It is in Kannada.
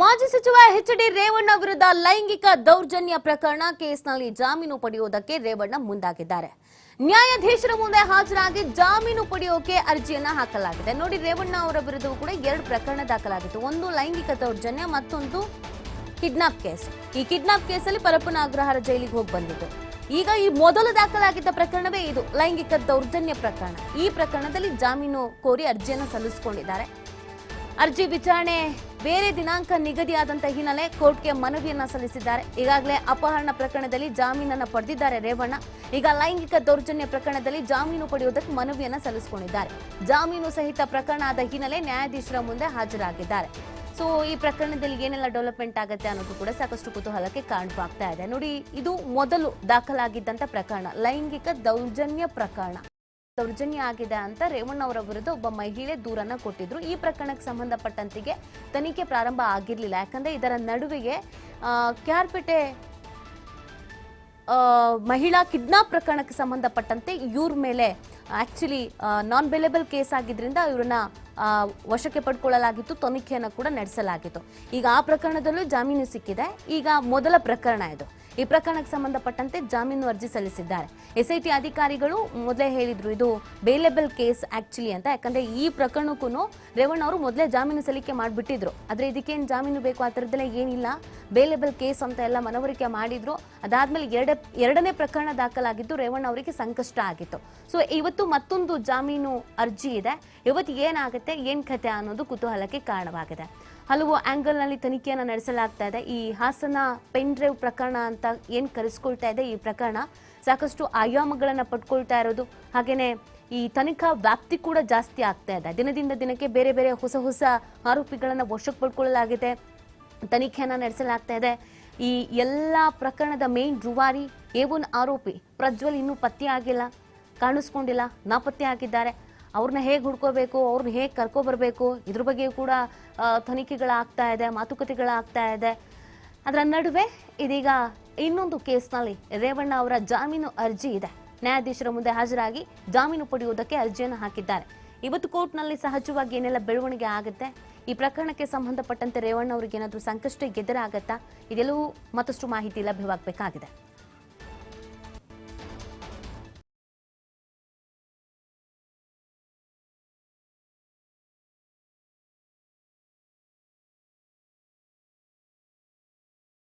ಮಾಜಿ ಸಚಿವ ಎಚ್ ಡಿ ರೇವಣ್ಣ ವಿರುದ್ಧ ಲೈಂಗಿಕ ದೌರ್ಜನ್ಯ ಪ್ರಕರಣ ಕೇಸ್ನಲ್ಲಿ ಜಾಮೀನು ಪಡೆಯುವುದಕ್ಕೆ ರೇವಣ್ಣ ಮುಂದಾಗಿದ್ದಾರೆ. ನ್ಯಾಯಾಧೀಶರ ಮುಂದೆ ಹಾಜರಾಗಿ ಜಾಮೀನು ಪಡೆಯೋಕೆ ಅರ್ಜಿಯನ್ನ ಹಾಕಲಾಗಿದೆ. ನೋಡಿ, ರೇವಣ್ಣ ಅವರ ವಿರುದ್ಧವೂ ಕೂಡ ಎರಡು ಪ್ರಕರಣ ದಾಖಲಾಗಿತ್ತು. ಒಂದು ಲೈಂಗಿಕ ದೌರ್ಜನ್ಯ, ಮತ್ತೊಂದು ಕಿಡ್ನಾಪ್ ಕೇಸ್. ಈ ಕಿಡ್ನಾಪ್ ಕೇಸಲ್ಲಿ ಪರಪ್ಪನ ಅಗ್ರಹಾರ ಜೈಲಿಗೆ ಹೋಗಿ ಬಂದಿತ್ತು ಈಗ ಈ ಮೊದಲು ದಾಖಲಾಗಿದ್ದ ಪ್ರಕರಣವೇ ಇದು, ಲೈಂಗಿಕ ದೌರ್ಜನ್ಯ ಪ್ರಕರಣ. ಈ ಪ್ರಕರಣದಲ್ಲಿ ಜಾಮೀನು ಕೋರಿ ಅರ್ಜಿಯನ್ನು ಸಲ್ಲಿಸಿಕೊಂಡಿದ್ದಾರೆ. ಅರ್ಜಿ ವಿಚಾರಣೆ ಬೇರೆ ದಿನಾಂಕ ನಿಗದಿಯಾದಂತ ಹಿನ್ನೆಲೆ ಕೋರ್ಟ್ಗೆ ಮನವಿಯನ್ನ ಸಲ್ಲಿಸಿದ್ದಾರೆ. ಈಗಾಗಲೇ ಅಪಹರಣ ಪ್ರಕರಣದಲ್ಲಿ ಜಾಮೀನನ್ನು ಪಡೆದಿದ್ದಾರೆ ರೇವಣ್ಣ. ಈಗ ಲೈಂಗಿಕ ದೌರ್ಜನ್ಯ ಪ್ರಕರಣದಲ್ಲಿ ಜಾಮೀನು ಪಡೆಯುವುದಕ್ಕೆ ಮನವಿಯನ್ನ ಸಲ್ಲಿಸಿಕೊಂಡಿದ್ದಾರೆ. ಜಾಮೀನು ಸಹಿತ ಪ್ರಕರಣ ಆದ ಹಿನ್ನೆಲೆ ನ್ಯಾಯಾಧೀಶರ ಮುಂದೆ ಹಾಜರಾಗಿದ್ದಾರೆ. ಸೊ ಈ ಪ್ರಕರಣದಲ್ಲಿ ಏನೆಲ್ಲ ಡೆವಲಪ್ಮೆಂಟ್ ಆಗುತ್ತೆ ಅನ್ನೋದು ಕೂಡ ಸಾಕಷ್ಟು ಕುತೂಹಲಕ್ಕೆ ಕಾರಣವಾಗ್ತಾ ಇದೆ. ನೋಡಿ, ಇದು ಮೊದಲು ದಾಖಲಾಗಿದ್ದಂತ ಪ್ರಕರಣ. ಲೈಂಗಿಕ ದೌರ್ಜನ್ಯ ಪ್ರಕರಣ. ದೌರ್ಜನ್ಯ ಆಗಿದೆ ಅಂತ ರೇವಣ್ಣ ಅವರ ವಿರುದ್ಧ ಒಬ್ಬ ಮಹಿಳೆ ದೂರನ್ನ ಕೊಟ್ಟಿದ್ರು. ಈ ಪ್ರಕರಣಕ್ಕೆ ಸಂಬಂಧಪಟ್ಟಂತೆ ತನಿಖೆ ಪ್ರಾರಂಭ ಆಗಿರಲಿಲ್ಲ. ಯಾಕಂದ್ರೆ ಇದರ ನಡುವೆಗೆ ಕ್ಯಾರ್ಪೇಟೆ ಮಹಿಳಾ ಕಿಡ್ನಾಪ್ ಪ್ರಕರಣಕ್ಕೆ ಸಂಬಂಧಪಟ್ಟಂತೆ ಇವ್ರ ಮೇಲೆ ಆಕ್ಚುಲಿ ನಾನ್ ಬೆಲೆಬಲ್ ಕೇಸ್ ಆಗಿದ್ರಿಂದ ಇವ್ರನ್ನ ವಶಕ್ಕೆ ಪಡ್ಕೊಳ್ಳಲಾಗಿತ್ತು. ತನಿಖೆಯನ್ನು ಕೂಡ ನಡೆಸಲಾಗಿತ್ತು. ಈಗ ಆ ಪ್ರಕರಣದಲ್ಲೂ ಜಾಮೀನು ಸಿಕ್ಕಿದೆ. ಈಗ ಮೊದಲ ಪ್ರಕರಣ ಇದು. ಈ ಪ್ರಕರಣಕ್ಕೆ ಸಂಬಂಧಪಟ್ಟಂತೆ ಜಾಮೀನು ಅರ್ಜಿ ಸಲ್ಲಿಸಿದ್ದಾರೆ. ಎಸ್ಐಟಿ ಅಧಿಕಾರಿಗಳು ಮೊದಲೇ ಹೇಳಿದ್ರು, ಇದು ಬೇಲೆಬಲ್ ಕೇಸ್ ಆಕ್ಚುಲಿ ಅಂತ. ಯಾಕಂದ್ರೆ ಈ ಪ್ರಕರಣಕ್ಕೂ ರೇವಣ್ಣ ಅವರು ಮೊದಲೇ ಜಾಮೀನು ಸಲ್ಲಿಕೆ ಮಾಡಿಬಿಟ್ಟಿದ್ರು. ಆದ್ರೆ ಇದಕ್ಕೇನು ಜಾಮೀನು ಬೇಕು ಆ ಥರದ್ದೆಲ್ಲ ಏನಿಲ್ಲ. ಬೇಲೆಬಲ್ ಕೇಸ್ ಅಂತ ಎಲ್ಲ ಮನವರಿಕೆ ಮಾಡಿದ್ರು. ಅದಾದ್ಮೇಲೆ ಎರಡ, ಎರಡನೇ ಪ್ರಕರಣ ದಾಖಲಾಗಿದ್ದು ರೇವಣ್ಣ ಅವರಿಗೆ ಸಂಕಷ್ಟ ಆಗಿತ್ತು. ಸೊ ಇವತ್ತು ಮತ್ತೊಂದು ಜಾಮೀನು ಅರ್ಜಿ ಇದೆ. ಇವತ್ತು ಏನಾಗುತ್ತೆ, ಏನ್ ಕತೆ ಅನ್ನೋದು ಕುತೂಹಲಕ್ಕೆ ಕಾರಣವಾಗಿದೆ. ಹಲವು ಆಂಗಲ್ನಲ್ಲಿ ತನಿಖೆಯನ್ನು ನಡೆಸಲಾಗ್ತಾ ಇದೆ. ಈ ಹಾಸನ ಪೆನ್ ಡ್ರೈವ್ ಪ್ರಕರಣ ಅಂತ ಏನು ಕರೆಸ್ಕೊಳ್ತಾ ಇದೆ ಈ ಪ್ರಕರಣ? ಸಾಕಷ್ಟು ಆಯಾಮಗಳನ್ನು ಪಡ್ಕೊಳ್ತಾ ಇರೋದು. ಹಾಗೆಯೇ ಈ ತನಿಖಾ ವ್ಯಾಪ್ತಿ ಕೂಡ ಜಾಸ್ತಿ ಆಗ್ತಾ ಇದೆ. ದಿನದಿಂದ ದಿನಕ್ಕೆ ಬೇರೆ ಬೇರೆ ಹೊಸ ಹೊಸ ಆರೋಪಿಗಳನ್ನು ವಶಕ್ಕೆ ಪಡ್ಕೊಳ್ಳಲಾಗಿದೆ. ತನಿಖೆಯನ್ನು ನಡೆಸಲಾಗ್ತಾ ಇದೆ. ಈ ಎಲ್ಲ ಪ್ರಕರಣದ ಮೇನ್ ರುವಾರಿ ಏವನ್ ಆರೋಪಿ ಪ್ರಜ್ವಲ್ ಇನ್ನೂ ಪತ್ತೆ ಆಗಿಲ್ಲ ಕಾಣಿಸ್ಕೊಂಡಿಲ್ಲ. ನಾಪತ್ತೆ ಆಗಿದ್ದಾರೆ ಅವ್ರನ್ನ ಹೇಗೆ ಹುಡ್ಕೋಬೇಕು ಅವ್ರನ್ನ ಹೇಗೆ ಕರ್ಕೊಬರ್ಬೇಕು, ಇದ್ರ ಬಗ್ಗೆ ಕೂಡ ತನಿಖೆಗಳಾಗ್ತಾ ಇದೆ, ಮಾತುಕತೆಗಳಾಗ್ತಾ ಇದೆ. ಅದರ ನಡುವೆ ಇದೀಗ ಇನ್ನೊಂದು ಕೇಸ್ನಲ್ಲಿ ರೇವಣ್ಣ ಅವರ ಜಾಮೀನು ಅರ್ಜಿ ಇದೆ. ನ್ಯಾಯಾಧೀಶರ ಮುಂದೆ ಹಾಜರಾಗಿ ಜಾಮೀನು ಪಡೆಯುವುದಕ್ಕೆ ಅರ್ಜಿಯನ್ನು ಹಾಕಿದ್ದಾರೆ. ಇವತ್ತು ಕೋರ್ಟ್ನಲ್ಲಿ ಸಹಜವಾಗಿ ಏನೆಲ್ಲ ಬೆಳವಣಿಗೆ ಆಗುತ್ತೆ, ಈ ಪ್ರಕರಣಕ್ಕೆ ಸಂಬಂಧಪಟ್ಟಂತೆ ರೇವಣ್ಣ ಅವರಿಗೆ ಏನಾದರೂ ಸಂಕಷ್ಟ ಎದುರಾಗತ್ತಾ, ಇದೆಲ್ಲವೂ ಮತ್ತಷ್ಟು ಮಾಹಿತಿ ಲಭ್ಯವಾಗಬೇಕಾಗಿದೆ.